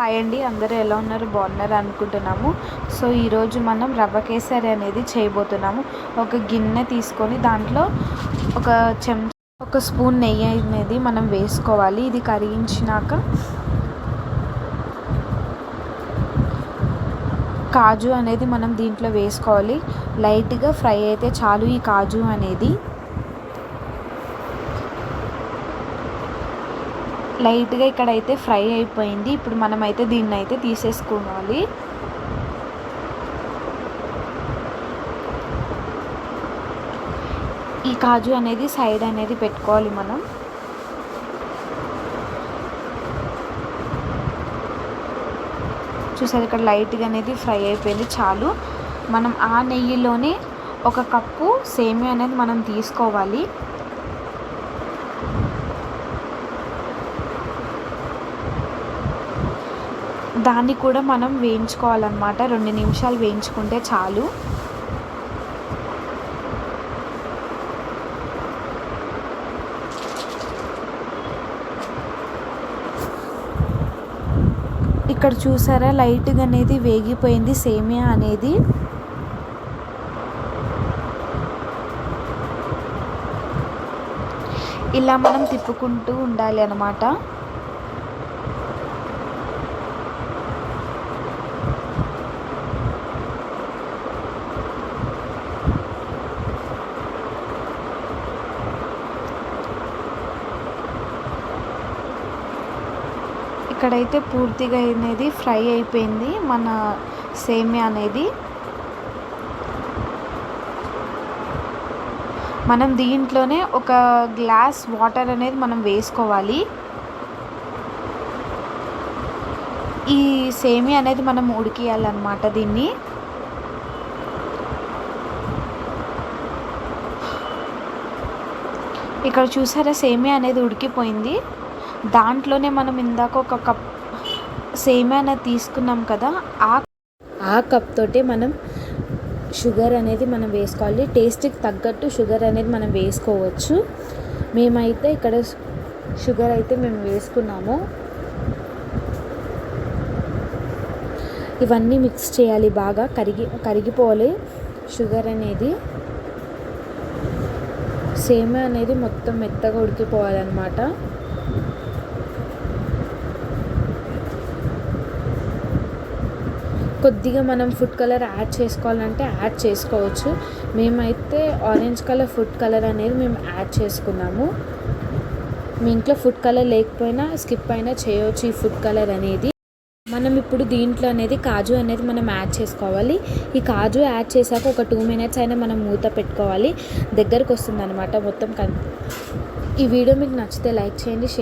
Hi అండి. అందరూ ఎలా ఉన్నారు? బాగున్నారు అనుకుంటున్నాము. సో ఈరోజు మనం రవ్వ కేసరి అనేది చేయబోతున్నాము. ఒక గిన్నె తీసుకొని దాంట్లో ఒక చెం ఒక స్పూన్ నెయ్యి అనేది మనం వేసుకోవాలి. ఇది కరిగించినాక కాజు అనేది మనం దీంట్లో వేసుకోవాలి. లైట్గా ఫ్రై అయితే చాలు ఈ కాజు అనేది. లైట్గా ఇక్కడైతే ఫ్రై అయిపోయింది. ఇప్పుడు మనం అయితే దీన్ని అయితే తీసేసుకోవాలి. ఈ కాజు అనేది సైడ్ అనేది పెట్టుకోవాలి మనం. చూసారు ఇక్కడ లైట్గా అనేది ఫ్రై అయిపోయింది. చాలు. మనం ఆ నెయ్యిలోనే ఒక కప్పు సేమియా అనేది మనం తీసుకోవాలి. దాన్ని కూడా మనం వేయించుకోవాలన్నమాట. రెండు నిమిషాలు వేయించుకుంటే చాలు. ఇక్కడ చూసారా లైట్గా అనేది వేగిపోయింది. సేమియా అనేది ఇలా మనం తిప్పుకుంటూ ఉండాలి అన్నమాట. ఇక్కడైతే పూర్తిగా అనేది ఫ్రై అయిపోయింది మన సేమియా అనేది. మనం దీంట్లోనే ఒక గ్లాస్ వాటర్ అనేది మనం వేసుకోవాలి. ఈ సేమియా అనేది మనం ఉడికియాలన్నమాట దీన్ని. ఇక్కడ చూసారా సేమియా అనేది ఉడికిపోయింది. దాంట్లోనే మనం ఇందాక ఒక కప్ సేమ్ అనేది తీసుకున్నాం కదా ఆ ఆ కప్ తోటే మనం షుగర్ అనేది మనం వేసుకోవాలి. టేస్ట్కి తగ్గట్టు షుగర్ అనేది మనం వేసుకోవచ్చు. మేమైతే ఇక్కడ షుగర్ అయితే మేము వేసుకున్నాము. ఇవన్నీ మిక్స్ చేయాలి బాగా. కరిగి కరిగిపోవాలి షుగర్ అనేది. సేమియా అనేది మొత్తం మెత్తగా ఉడికిపోవాలన్నమాట. కొద్దిగా మనం ఫుడ్ కలర్ యాడ్ చేసుకోవాలంటే యాడ్ చేసుకోవచ్చు. మేమైతే ఆరెంజ్ కలర్ ఫుడ్ కలర్ అనేది మేము యాడ్ చేసుకున్నాము. మీ ఇంట్లో ఫుడ్ కలర్ లేకపోయినా స్కిప్ అయినా చేయవచ్చు ఈ ఫుడ్ కలర్ అనేది. మనం ఇప్పుడు దీంట్లో అనేది కాజు అనేది మనం యాడ్ చేసుకోవాలి. ఈ కాజు యాడ్ చేశాక ఒక టూ మినిట్స్ అయినా మనం మూత పెట్టుకోవాలి. దగ్గరకు వస్తుంది అనమాట మొత్తం కన్ ఈ వీడియో మీకు నచ్చితే లైక్ చేయండి షేర్